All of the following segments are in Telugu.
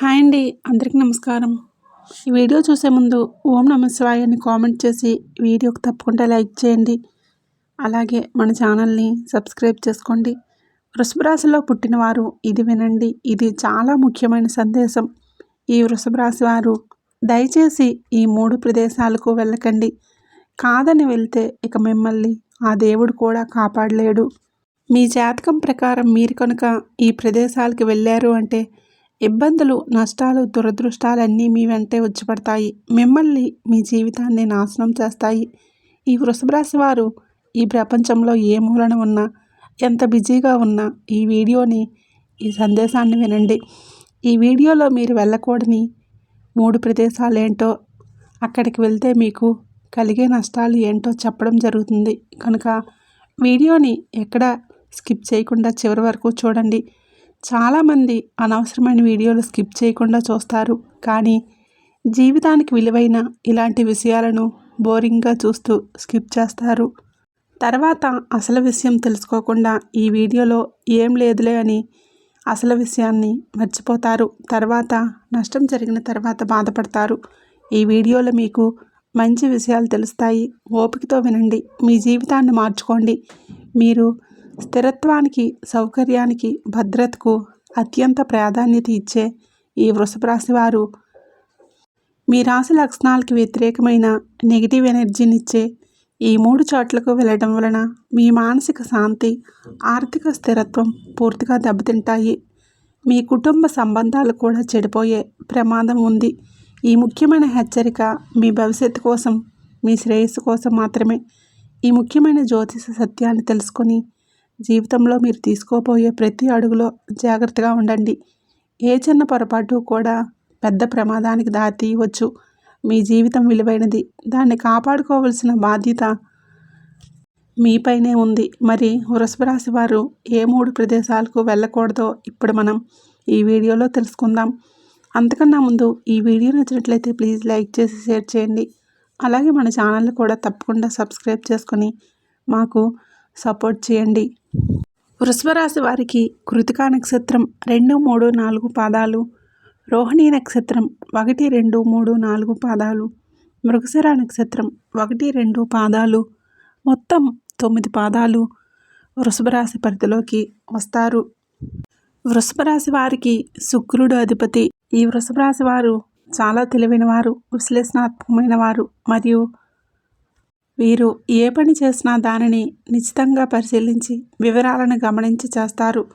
హాయ్ అండి అందరికీ నమస్కారం. ఈ వీడియో చూసే ముందు ఓం నమ శివాయ అని కామెంట్ చేసి వీడియోకి తప్పకుండా లైక్ చేయండి. అలాగే మన ఛానల్ని సబ్స్క్రైబ్ చేసుకోండి. వృషభరాశిలో పుట్టినవారు ఇది వినండి ఇది చాలా ముఖ్యమైన సందేశం. ఈ వృషభరాశి వారు దయచేసి ఈ మూడు ప్రదేశాలకు వెళ్ళకండి. కాదని వెళ్తే ఇక మిమ్మల్ని ఆ దేవుడు కూడా కాపాడలేడు. మీ జాతకం ప్రకారం మీరు కనుక ఈ ప్రదేశాలకు వెళ్ళారు అంటే ఇబ్బందులు నష్టాలు దురదృష్టాలన్నీ మీ వెంటే వచ్చిపడతాయి. మిమ్మల్ని మీ జీవితాన్ని నాశనం చేస్తాయి. ఈ వృషభరాశి వారు ఈ ప్రపంచంలో ఏ మూలన ఉన్నా ఎంత బిజీగా ఉన్నా ఈ వీడియోని ఈ సందేశాన్ని వినండి. ఈ వీడియోలో మీరు వెళ్ళకూడని మూడు ప్రదేశాలు ఏంటో అక్కడికి వెళ్తే మీకు కలిగే నష్టాలు ఏంటో చెప్పడం జరుగుతుంది. కనుక వీడియోని ఎక్కడ స్కిప్ చేయకుండా చివరి వరకు చూడండి. చాలామంది అనవసరమైన వీడియోలు స్కిప్ చేయకుండా చూస్తారు. కానీ జీవితానికి విలువైన ఇలాంటి విషయాలను బోరింగ్గా చూస్తూ స్కిప్ చేస్తారు. తర్వాత అసలు విషయం తెలుసుకోకుండా ఈ వీడియోలో ఏం లేదులే అని అసలు విషయాన్ని మర్చిపోతారు. తర్వాత నష్టం జరిగిన తర్వాత బాధపడతారు. ఈ వీడియోలో మీకు మంచి విషయాలు తెలుస్తాయి. ఓపికతో వినండి. మీ జీవితాన్ని మార్చుకోండి. మీరు స్థిరత్వానికి సౌకర్యానికి భద్రతకు అత్యంత ప్రాధాన్యత ఇచ్చే ఈ వృషభరాశి వారు మీ రాశి లక్షణాలకి వ్యతిరేకమైన నెగిటివ్ ఎనర్జీనిచ్చే ఈ మూడు చోట్లకు వెళ్ళడం వలన మీ మానసిక శాంతి ఆర్థిక స్థిరత్వం పూర్తిగా దెబ్బతింటాయి. మీ కుటుంబ సంబంధాలు కూడా చెడిపోయే ప్రమాదం ఉంది. ఈ ముఖ్యమైన హెచ్చరిక మీ భవిష్యత్తు కోసం మీ శ్రేయస్సు కోసం మాత్రమే. ఈ ముఖ్యమైన జ్యోతిష సత్యాన్ని తెలుసుకొని జీవితంలో మీరు తీసుకోబోయే ప్రతి అడుగులో జాగ్రత్తగా ఉండండి. ఏ చిన్న పొరపాటు కూడా పెద్ద ప్రమాదానికి దారితీయవచ్చు. మీ జీవితం విలువైనది. దాన్ని కాపాడుకోవలసిన బాధ్యత మీపైనే ఉంది. మరి వృషభరాశి వారు ఏ మూడు ప్రదేశాలకు వెళ్ళకూడదో ఇప్పుడు మనం ఈ వీడియోలో తెలుసుకుందాం. అంతకన్నా ముందు ఈ వీడియో నచ్చినట్లయితే ప్లీజ్ లైక్ చేసి షేర్ చేయండి. అలాగే మన ఛానల్ని కూడా తప్పకుండా సబ్స్క్రైబ్ చేసుకొని మాకు సపోర్ట్ చేయండి. వృషభరాశి వారికి కృతికా నక్షత్రం రెండు మూడు నాలుగు పాదాలు రోహిణి నక్షత్రం ఒకటి రెండు మూడు నాలుగు పాదాలు మృగశిర నక్షత్రం ఒకటి రెండు పాదాలు మొత్తం తొమ్మిది పాదాలు వృషభరాశి పరిధిలోకి వస్తారు. వృషభరాశి వారికి శుక్రుడు అధిపతి. ఈ వృషభరాశి వారు చాలా తెలివైన వారు విశ్లేషణాత్మకమైన వారు మరియు వీరు ఏ పని చేసినా దానిని నిశ్చితంగా పరిశీలించి వివరాలను గమనించి చేస్తారు.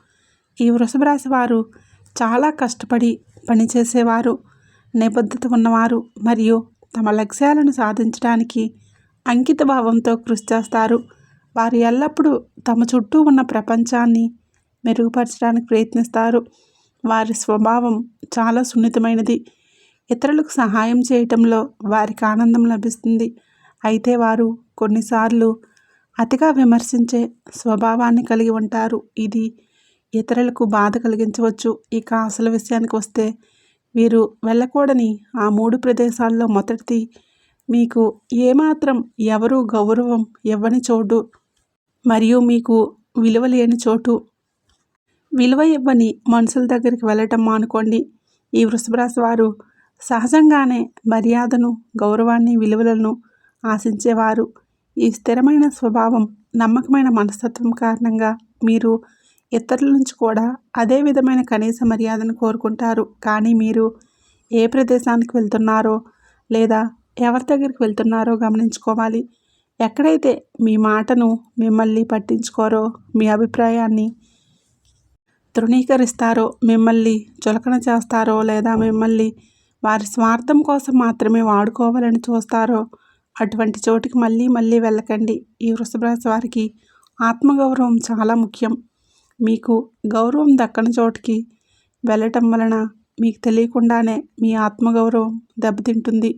ఈ వృషభరాశి వారు చాలా కష్టపడి పనిచేసేవారు నిబద్ధత ఉన్నవారు మరియు తమ లక్ష్యాలను సాధించడానికి అంకిత భావంతో కృషి చేస్తారు. వారు ఎల్లప్పుడూ తమ చుట్టూ ఉన్న ప్రపంచాన్ని మెరుగుపరచడానికి ప్రయత్నిస్తారు. వారి స్వభావం చాలా సున్నితమైనది. ఇతరులకు సహాయం చేయటంలో వారికి ఆనందం లభిస్తుంది. అయితే వారు కొన్నిసార్లు అతిగా విమర్శించే స్వభావాన్ని కలిగి ఉంటారు. ఇది ఇతరులకు బాధ కలిగించవచ్చు. ఇక అసలు విషయానికి వస్తే వీరు వెళ్ళకూడని ఆ మూడు ప్రదేశాల్లో మొదటిది మీకు ఏమాత్రం ఎవరు గౌరవం ఇవ్వని చోటు మరియు మీకు విలువ లేని చోటు. విలువ ఇవ్వని మనుషుల దగ్గరికి వెళ్ళటం మానుకోండి. ఈ వృషభరాశి వారు సహజంగానే మర్యాదను గౌరవాన్ని విలువలను ఆశించేవారు. ఈ స్థిరమైన స్వభావం నమ్మకమైన మనస్తత్వం కారణంగా మీరు ఇతరుల నుంచి కూడా అదే విధమైన కనీస మర్యాదను కోరుకుంటారు. కానీ మీరు ఏ ప్రదేశానికి వెళ్తున్నారో లేదా ఎవరి దగ్గరికి వెళ్తున్నారో గమనించుకోవాలి. ఎక్కడైతే మీ మాటను మిమ్మల్ని పట్టించుకోరో మీ అభిప్రాయాన్ని తృణీకరిస్తారో మిమ్మల్ని చులకన చేస్తారో లేదా మిమ్మల్ని వారి స్వార్థం కోసం మాత్రమే వాడుకోవాలని చూస్తారో అటువంటి చోటుకి మళ్ళీ మళ్ళీ వెళ్ళకండి. ఈ వృషభరాశి వారికి ఆత్మగౌరవం చాలా ముఖ్యం. మీకు గౌరవం దక్కని చోటుకి వెళ్ళటం వలన మీకు తెలియకుండానే మీ ఆత్మగౌరవం దెబ్బతింటుంది.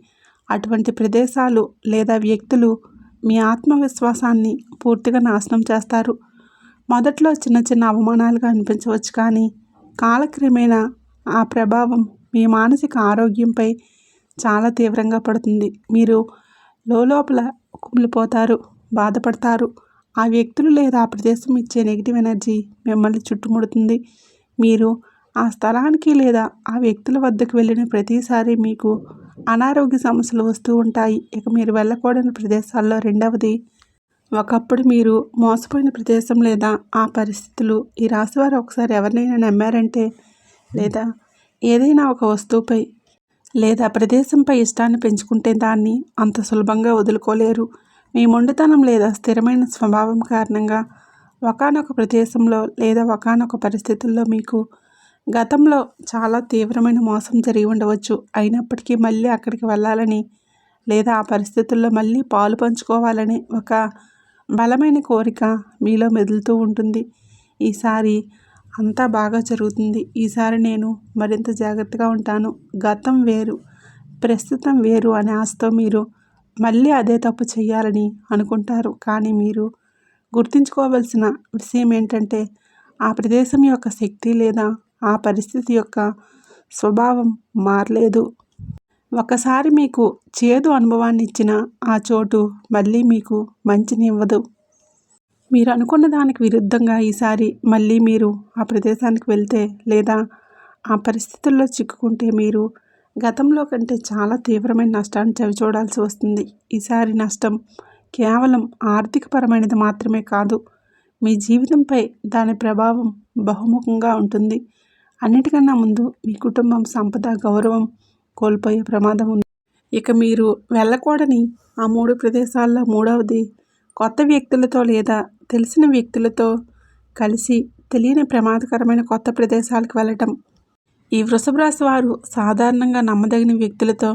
అటువంటి ప్రదేశాలు లేదా వ్యక్తులు మీ ఆత్మవిశ్వాసాన్ని పూర్తిగా నాశనం చేస్తారు. మొదట్లో చిన్న చిన్న అవమానాలుగా అనిపించవచ్చు కానీ కాలక్రమేణా ఆ ప్రభావం మీ మానసిక ఆరోగ్యంపై చాలా తీవ్రంగా పడుతుంది. మీరు లోపల కుమిలిపోతారు బాధపడతారు. ఆ వ్యక్తులు లేదా ఆ ప్రదేశం ఇచ్చే నెగిటివ్ ఎనర్జీ మిమ్మల్ని చుట్టుముడుతుంది. మీరు ఆ స్థలానికి లేదా ఆ వ్యక్తుల వద్దకు వెళ్ళిన ప్రతిసారి మీకు అనారోగ్య సమస్యలు వస్తూ ఉంటాయి. ఇక మీరు వెళ్ళకూడని ప్రదేశాల్లో రెండవది ఒకప్పుడు మీరు మోసపోయిన ప్రదేశం లేదా ఆ పరిస్థితులు ఈ రాశివారు ఒకసారి ఎవరినైనా నమ్మారంటే లేదా ఏదైనా ఒక వస్తువుపై లేదా ప్రదేశంపై ఇష్టాన్ని పెంచుకుంటే దాన్ని అంత సులభంగా వదులుకోలేరు. మీ మొండితనం లేదా స్థిరమైన స్వభావం కారణంగా ఒకనొక ప్రదేశంలో లేదా ఒకనొక పరిస్థితుల్లో మీకు గతంలో చాలా తీవ్రమైన మోసం జరిగి ఉండవచ్చు. అయినప్పటికీ మళ్ళీ అక్కడికి వెళ్ళాలని లేదా ఆ పరిస్థితుల్లో మళ్ళీ పాలు పంచుకోవాలని ఒక బలమైన కోరిక మీలో మెదులుతూ ఉంటుంది. ఈసారి అంతా బాగా జరుగుతుంది. ఈసారి నేను మరింత జాగ్రత్తగా ఉంటాను. గతం వేరు ప్రస్తుతం వేరు అనే ఆశతో మీరు మళ్ళీ అదే తప్పు చేయాలని అనుకుంటారు. కానీ మీరు గుర్తుంచుకోవలసిన విషయం ఏంటంటే ఆ ప్రదేశం యొక్క శక్తి లేదా ఆ పరిస్థితి యొక్క స్వభావం మారలేదు. ఒకసారి మీకు చేదు అనుభవాన్ని ఇచ్చిన ఆ చోటు మళ్ళీ మీకు మంచిని ఇవ్వదు. మీరు అనుకున్న దానికి విరుద్ధంగా ఈసారి మళ్ళీ మీరు ఆ ప్రదేశానికి వెళ్తే లేదా ఆ పరిస్థితుల్లో చిక్కుకుంటే మీరు గతంలో కంటే చాలా తీవ్రమైన నష్టాన్ని చవిచూడాల్సి వస్తుంది. ఈసారి నష్టం కేవలం ఆర్థికపరమైనది మాత్రమే కాదు మీ జీవితంపై దాని ప్రభావం బహుముఖంగా ఉంటుంది. అన్నిటికన్నా ముందు మీ కుటుంబం సంపద గౌరవం కోల్పోయే ప్రమాదం ఉంది. ఇక మీరు వెళ్ళకూడని ఆ మూడు ప్రదేశాల్లో మూడవది కొత్త వ్యక్తులతో లేదా తెలిసిన వ్యక్తులతో కలిసి తెలియని ప్రమాదకరమైన కొత్త ప్రదేశాలకు వెళ్ళటం. ఈ వృషభ రాశి వారు సాధారణంగా నమ్మదగిన వ్యక్తులతో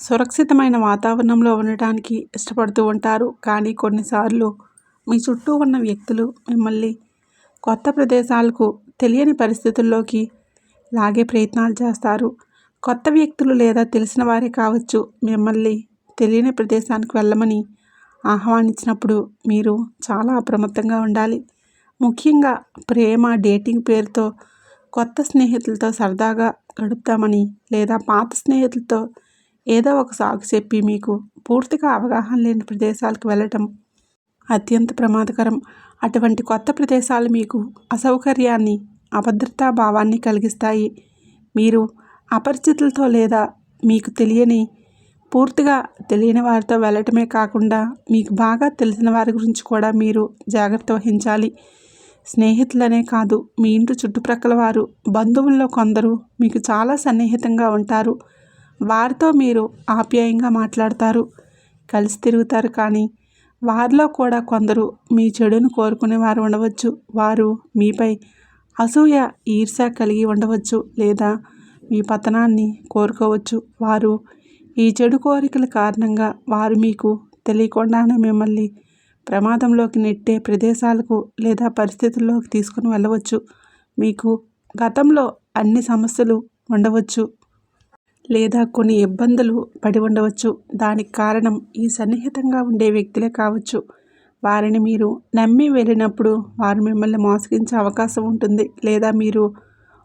సురక్షితమైన వాతావరణంలో ఉండటానికి ఇష్టపడుతూ ఉంటారు. కానీ కొన్నిసార్లు మీ చుట్టూ ఉన్న వ్యక్తులు మిమ్మల్ని కొత్త ప్రదేశాలకు తెలియని పరిస్థితుల్లోకి లాగే ప్రయత్నాలు చేస్తారు. కొత్త వ్యక్తులు లేదా తెలిసిన వారే కావచ్చు మిమ్మల్ని తెలియని ప్రదేశానికి వెళ్ళమని ఆహ్వానించినప్పుడు మీరు చాలా అప్రమత్తంగా ఉండాలి. ముఖ్యంగా ప్రేమ డేటింగ్ పేరుతో కొత్త స్నేహితులతో సరదాగా గడుపుతామని లేదా పాత స్నేహితులతో ఏదో ఒక సాగు చెప్పి మీకు పూర్తిగా అవగాహన లేని ప్రదేశాలకు వెళ్ళటం అత్యంత ప్రమాదకరం. అటువంటి కొత్త ప్రదేశాలు మీకు అసౌకర్యాన్ని అభద్రతా భావాన్ని కలిగిస్తాయి. మీరు అపరిచితులతో లేదా మీకు తెలియని పూర్తిగా తెలియని వారితో వెళ్ళటమే కాకుండా మీకు బాగా తెలిసిన వారి గురించి కూడా మీరు జాగ్రత్త వహించాలి. స్నేహితులనే కాదు మీ ఇంటి చుట్టుప్రక్కల వారు బంధువుల్లో కొందరు మీకు చాలా సన్నిహితంగా ఉంటారు. వారితో మీరు ఆప్యాయంగా మాట్లాడతారు కలిసి తిరుగుతారు కానీ వారిలో కూడా కొందరు మీ చెడును కోరుకునే వారు ఉండవచ్చు. వారు మీపై అసూయ ఈర్ష కలిగి ఉండవచ్చు లేదా మీ పతనాన్ని కోరుకోవచ్చు. వారు ఈ చెడు కోరికల కారణంగా వారు మీకు తెలియకుండానే మిమ్మల్ని ప్రమాదంలోకి నెట్టే ప్రదేశాలకు లేదా పరిస్థితుల్లోకి తీసుకుని వెళ్ళవచ్చు. మీకు గతంలో అన్ని సమస్యలు ఉండవచ్చు లేదా కొన్ని ఇబ్బందులు పడి ఉండవచ్చు. దానికి కారణం ఈ సన్నిహితంగా ఉండే వ్యక్తులే కావచ్చు. వారిని మీరు నమ్మి వెళ్ళినప్పుడు వారు మిమ్మల్ని మోసగించే అవకాశం ఉంటుంది. లేదా మీరు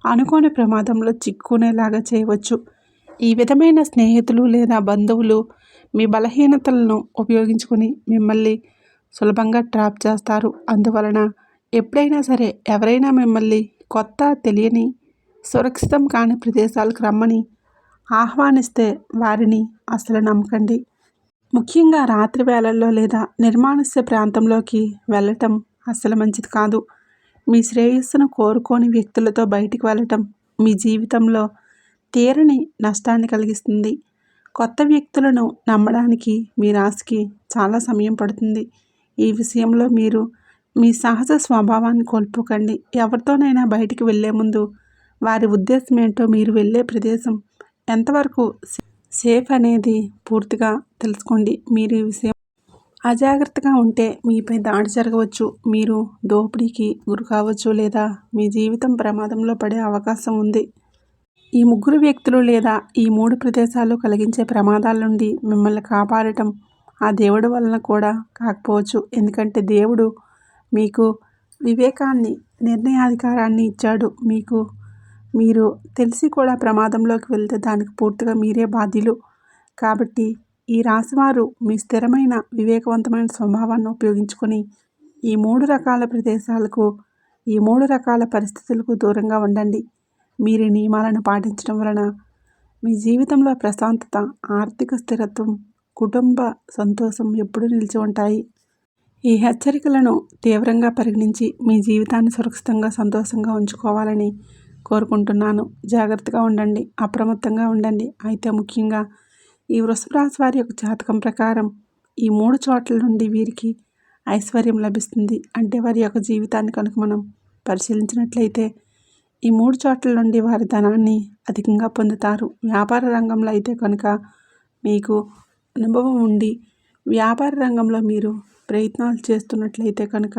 అనుకోని ప్రమాదంలో చిక్కుకునేలాగా చేయవచ్చు. ఈ విధమైన స్నేహితులు లేదా బంధువులు మీ బలహీనతలను ఉపయోగించుకొని మిమ్మల్ని సులభంగా ట్రాప్ చేస్తారు. అందువలన ఎప్పుడైనా సరే ఎవరైనా మిమ్మల్ని కొత్త తెలియని సురక్షితం కాని ప్రదేశాలకు రమ్మని ఆహ్వానిస్తే వారిని అసలు నమ్మకండి. ముఖ్యంగా రాత్రి వేళల్లో లేదా నిర్మానుష్య ప్రాంతంలోకి వెళ్ళటం అస్సలు మంచిది కాదు. మీ శ్రేయస్సును కోరుకోని వ్యక్తులతో బయటికి వెళ్ళటం మీ జీవితంలో తీరని నష్టాన్ని కలిగిస్తుంది. కొత్త వ్యక్తులను నమ్మడానికి మీ రాశికి చాలా సమయం పడుతుంది. ఈ విషయంలో మీరు మీ సహజ స్వభావాన్ని కోల్పోకండి. ఎవరితోనైనా బయటికి వెళ్ళే ముందు వారి ఉద్దేశం ఏంటో మీరు వెళ్ళే ప్రదేశం ఎంతవరకు సేఫ్ అనేది పూర్తిగా తెలుసుకోండి. మీరు ఈ విషయం అజాగ్రత్తగా ఉంటే మీపై దాడి జరగవచ్చు. మీరు దోపిడీకి గురి కావచ్చు లేదా మీ జీవితం ప్రమాదంలో పడే అవకాశం ఉంది. ఈ ముగ్గురు వ్యక్తులు లేదా ఈ మూడు ప్రదేశాలు కలిగించే ప్రమాదాల నుండి మిమ్మల్ని కాపాడటం ఆ దేవుడు వలన కూడా కాకపోవచ్చు. ఎందుకంటే దేవుడు మీకు వివేకాన్ని నిర్ణయాధికారాన్ని ఇచ్చాడు. మీకు మీరు తెలిసి కూడా ప్రమాదంలోకి వెళ్తే దానికి పూర్తిగా మీరే బాధ్యులు. కాబట్టి ఈ రాశివారు మీ స్థిరమైన వివేకవంతమైన స్వభావాన్ని ఉపయోగించుకొని ఈ మూడు రకాల ప్రదేశాలకు ఈ మూడు రకాల పరిస్థితులకు దూరంగా ఉండండి. మీరు నియమాలను పాటించడం వలన మీ జీవితంలో ప్రశాంతత ఆర్థిక స్థిరత్వం కుటుంబ సంతోషం ఎప్పుడూ నిలిచి ఉంటాయి. ఈ హెచ్చరికలను తీవ్రంగా పరిగణించి మీ జీవితాన్ని సురక్షితంగా సంతోషంగా ఉంచుకోవాలని కోరుకుంటున్నాను. జాగ్రత్తగా ఉండండి అప్రమత్తంగా ఉండండి. అయితే ముఖ్యంగా ఈ వృషభ రాశి వారి యొక్క జాతకం ప్రకారం ఈ మూడు చోట్ల నుండి వీరికి ఐశ్వర్యం లభిస్తుంది. అంటే వారి యొక్క జీవితాన్ని కనుక మనం పరిశీలించినట్లయితే ఈ మూడు చోట్ల నుండి వారి ధనాన్ని అధికంగా పొందుతారు. వ్యాపార రంగంలో అయితే కనుక మీకు అనుభవం ఉండి వ్యాపార రంగంలో మీరు ప్రయత్నాలు చేస్తున్నట్లయితే కనుక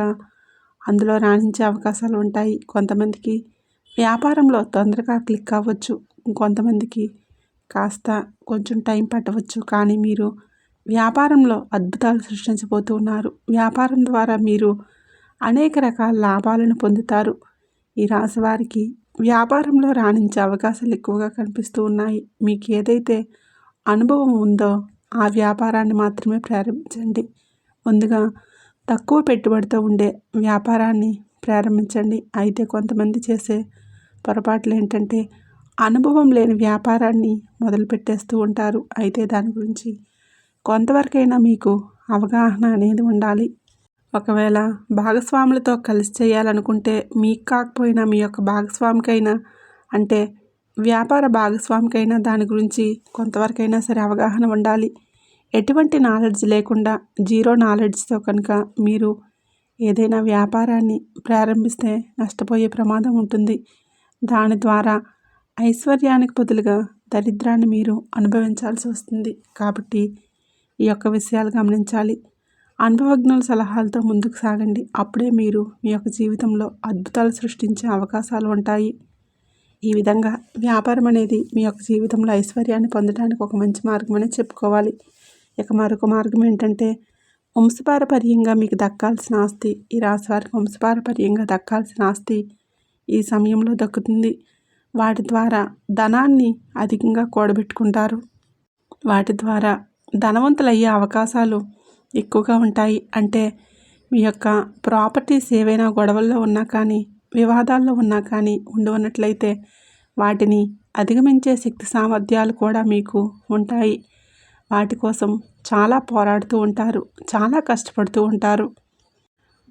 అందులో రాణించే అవకాశాలు ఉంటాయి. కొంతమందికి వ్యాపారంలో తొందరగా క్లిక్ అవ్వచ్చు. కొంతమందికి కాస్త కొంచెం టైం పట్టవచ్చు. కానీ మీరు వ్యాపారంలో అద్భుతాలు సృష్టించబోతున్నారు. వ్యాపారం ద్వారా మీరు అనేక రకాల లాభాలను పొందుతారు. ఈ రాశివారికి వ్యాపారంలో రాణించే అవకాశాలు ఎక్కువగా కనిపిస్తూ ఉన్నాయి. మీకు ఏదైతే అనుభవం ఉందో ఆ వ్యాపారాన్ని మాత్రమే ప్రారంభించండి. ముందుగా తక్కువ పెట్టుబడితో ఉండే వ్యాపారాన్ని ప్రారంభించండి. అయితే కొంతమంది చేసే పొరపాట్లు ఏంటంటే అనుభవం లేని వ్యాపారాన్ని మొదలుపెట్టేస్తూ ఉంటారు. అయితే దాని గురించి కొంతవరకైనా మీకు అవగాహన అనేది ఉండాలి. ఒకవేళ భాగస్వాములతో కలిసి చేయాలనుకుంటే మీకు కాకపోయినా మీ యొక్క భాగస్వామికైనా అంటే వ్యాపార భాగస్వామికైనా దాని గురించి కొంతవరకైనా సరే అవగాహన ఉండాలి. ఎటువంటి నాలెడ్జ్ లేకుండా జీరో నాలెడ్జ్తో కనుక మీరు ఏదైనా వ్యాపారాన్ని ప్రారంభిస్తే నష్టపోయే ప్రమాదం ఉంటుంది. దాని ద్వారా ఐశ్వర్యానికి బదులుగా దరిద్రాన్ని మీరు అనుభవించాల్సి వస్తుంది. కాబట్టి ఈ యొక్క విషయాలు గమనించాలి. అనుభవజ్ఞుల సలహాలతో ముందుకు సాగండి. అప్పుడే మీరు మీ యొక్క జీవితంలో అద్భుతాలు సృష్టించే అవకాశాలు ఉంటాయి. ఈ విధంగా వ్యాపారం అనేది మీ యొక్క జీవితంలో ఐశ్వర్యాన్ని పొందడానికి ఒక మంచి మార్గం చెప్పుకోవాలి. ఇక మరొక మార్గం ఏంటంటే వంశపారపర్యంగా మీకు దక్కాల్సిన ఆస్తి ఈ రాశి వారికి వంశపారపర్యంగా దక్కాల్సిన ఆస్తి ఈ సమయంలో దక్కుతుంది. వాటి ద్వారా ధనాన్ని అధికంగా కూడబెట్టుకుంటారు. వాటి ద్వారా ధనవంతులయ్యే అవకాశాలు ఎక్కువగా ఉంటాయి. అంటే మీ యొక్క ప్రాపర్టీస్ ఏవైనా గొడవల్లో ఉన్నా కానీ వివాదాల్లో ఉన్నా కానీ ఉండి ఉన్నట్లయితే వాటిని అధిగమించే శక్తి సామర్థ్యాలు కూడా మీకు ఉంటాయి. వాటి కోసం చాలా పోరాడుతూ ఉంటారు. చాలా కష్టపడుతూ ఉంటారు.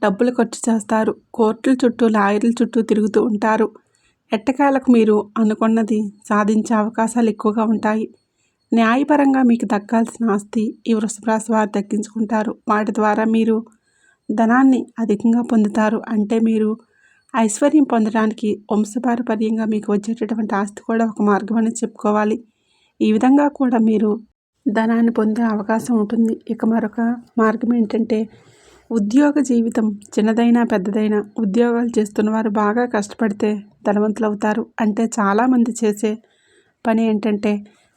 డబ్బులు ఖర్చు చేస్తారు. కోర్టుల చుట్టూ లాయర్ల చుట్టూ తిరుగుతూ ఉంటారు. ఎట్టకాలకు మీరు అనుకున్నది సాధించే అవకాశాలు ఎక్కువగా ఉంటాయి. న్యాయపరంగా మీకు దక్కాల్సిన ఆస్తి ఈ వృషభరాశి వారు దక్కించుకుంటారు. వాటి ద్వారా మీరు ధనాన్ని అధికంగా పొందుతారు. అంటే మీరు ఐశ్వర్యం పొందడానికి వంశపారపర్యంగా మీకు వచ్చేటటువంటి ఆస్తి కూడా ఒక మార్గం అని చెప్పుకోవాలి. ఈ విధంగా కూడా మీరు ధనాన్ని పొందే అవకాశం ఉంటుంది. ఇక మరొక మార్గం ఏంటంటే ఉద్యోగ జీవితం చిన్నదైనా పెద్దదైనా ఉద్యోగాలు చేస్తున్న వారు బాగా కష్టపడితే ధనవంతులు అవుతారు అంటే చాలామంది చేసే పని ఏంటంటే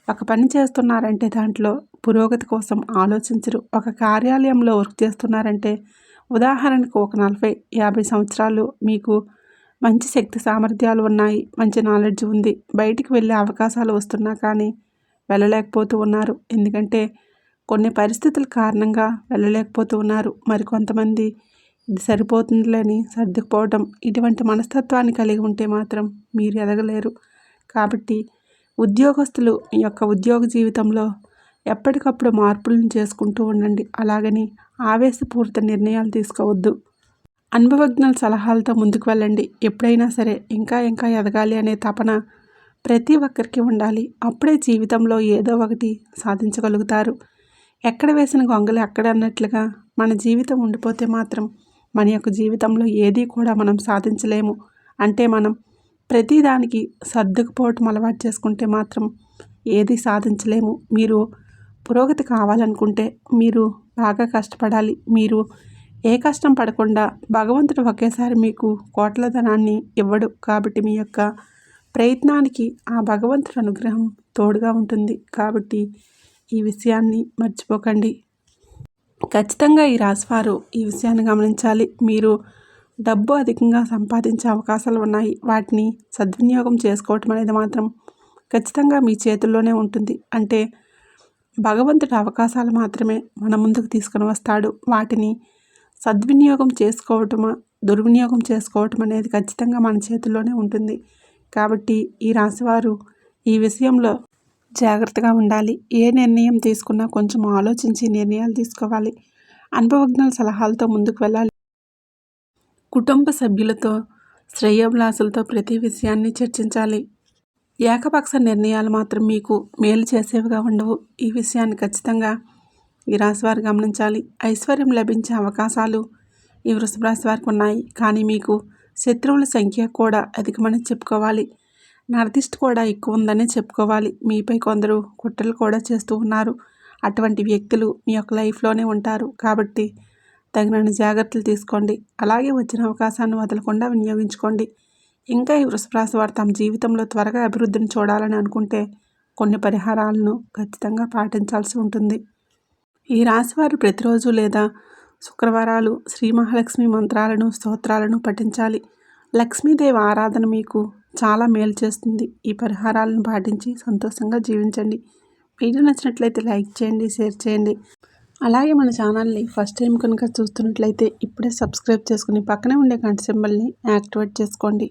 ఒక పని చేస్తున్నారంటే దాంట్లో పురోగతి కోసం ఆలోచించరు. ఒక కార్యాలయంలో వర్క్ చేస్తున్నారంటే ఉదాహరణకు ఒక నలభై యాభై సంవత్సరాలు మీకు మంచి శక్తి సామర్థ్యాలు ఉన్నాయి మంచి నాలెడ్జ్ ఉంది బయటికి వెళ్ళే అవకాశాలు వస్తున్నా కానీ వెళ్ళలేకపోతూ ఉన్నారు. ఎందుకంటే కొన్ని పరిస్థితుల కారణంగా వెళ్ళలేకపోతూ ఉన్నారు. మరికొంతమంది ఇది సరిపోతుందిలేని సర్దుకుపోవడం ఇటువంటి మనస్తత్వాన్ని కలిగి ఉంటే మాత్రం మీరు ఎదగలేరు. కాబట్టి ఉద్యోగస్తులు మీ యొక్క ఉద్యోగ జీవితంలో ఎప్పటికప్పుడు మార్పులను చేసుకుంటూ ఉండండి. అలాగని ఆవేశపూరిత నిర్ణయాలు తీసుకోవద్దు. అనుభవజ్ఞుల సలహాలతో ముందుకు వెళ్ళండి. ఎప్పుడైనా సరే ఇంకా ఇంకా ఎదగాలి అనే తపన ప్రతి ఒక్కరికి ఉండాలి. అప్పుడే జీవితంలో ఏదో ఒకటి సాధించగలుగుతారు. ఎక్కడ వేసిన గొంగలు ఎక్కడ అన్నట్లుగా మన జీవితం ఉండిపోతే మాత్రం మన యొక్క జీవితంలో ఏదీ కూడా మనం సాధించలేము. అంటే మనం ప్రతిదానికి సర్దుకుపోవటం అలవాటు చేసుకుంటే మాత్రం ఏది సాధించలేము. మీరు పురోగతి కావాలనుకుంటే మీరు బాగా కష్టపడాలి. మీరు ఏ కష్టం పడకుండా భగవంతుడు ఒకేసారి మీకు కోట్ల ధనాన్ని ఇవ్వడు కాబట్టి మీ యొక్క ప్రయత్నానికి ఆ భగవంతుడి అనుగ్రహం తోడుగా ఉంటుంది. కాబట్టి ఈ విషయాన్ని మర్చిపోకండి. ఖచ్చితంగా ఈ రాశివారు ఈ విషయాన్ని గమనించాలి. మీరు డబ్బు అధికంగా సంపాదించే అవకాశాలు ఉన్నాయి. వాటిని సద్వినియోగం చేసుకోవటం అనేది మాత్రం ఖచ్చితంగా మీ చేతుల్లోనే ఉంటుంది. అంటే భగవంతుడి అవకాశాలు మాత్రమే మన ముందుకు తీసుకుని వస్తాడు. వాటిని సద్వినియోగం చేసుకోవటమా దుర్వినియోగం చేసుకోవటం అనేది ఖచ్చితంగా మన చేతుల్లోనే ఉంటుంది. కాబట్టి ఈ రాశివారు ఈ విషయంలో జాగ్రత్తగా ఉండాలి. ఏ నిర్ణయం తీసుకున్నా కొంచెం ఆలోచించి నిర్ణయాలు తీసుకోవాలి. అనుభవజ్ఞుల సలహాలతో ముందుకు వెళ్ళాలి. కుటుంబ సభ్యులతో శ్రేయోభిలాసులతో ప్రతి విషయాన్ని చర్చించాలి. ఏకపక్ష నిర్ణయాలు మాత్రం మీకు మేలు చేసేవిగా ఉండవు. ఈ విషయాన్ని ఖచ్చితంగా ఈ రాశివారు గమనించాలి. ఐశ్వర్యం లభించే అవకాశాలు ఈ వృషభ రాశి వారికి ఉన్నాయి. కానీ మీకు శత్రువుల సంఖ్య కూడా అధికమని చెప్పుకోవాలి. నరదిష్టి కూడా ఎక్కువ ఉందని చెప్పుకోవాలి. మీపై కొందరు కుట్రలు కూడా చేస్తూ ఉన్నారు. అటువంటి వ్యక్తులు మీ యొక్క లైఫ్లోనే ఉంటారు. కాబట్టి తగినన్ని జాగ్రత్తలు తీసుకోండి. అలాగే వచ్చిన అవకాశాన్ని వదలకుండా వినియోగించుకోండి. ఇంకా ఈ వృషభరాశి వారు తమ జీవితంలో త్వరగా అభివృద్ధిని చూడాలని అనుకుంటే కొన్ని పరిహారాలను ఖచ్చితంగా పాటించాల్సి ఉంటుంది. ఈ రాశివారు ప్రతిరోజు లేదా శుక్రవారాలు శ్రీ మహాలక్ష్మి మంత్రాలను స్తోత్రాలను పఠించాలి. లక్ష్మీదేవి ఆరాధన మీకు చాలా మేలు చేస్తుంది. ఈ పరిహారాలను పాటించి సంతోషంగా జీవించండి. వీడియో నచ్చినట్లయితే లైక్ చేయండి షేర్ చేయండి. అలాగే మన ఛానల్ని ఫస్ట్ టైం కనుక చూస్తున్నట్లయితే ఇప్పుడే సబ్స్క్రైబ్ చేసుకుని పక్కనే ఉండే గంట సింబల్ని యాక్టివేట్ చేసుకోండి.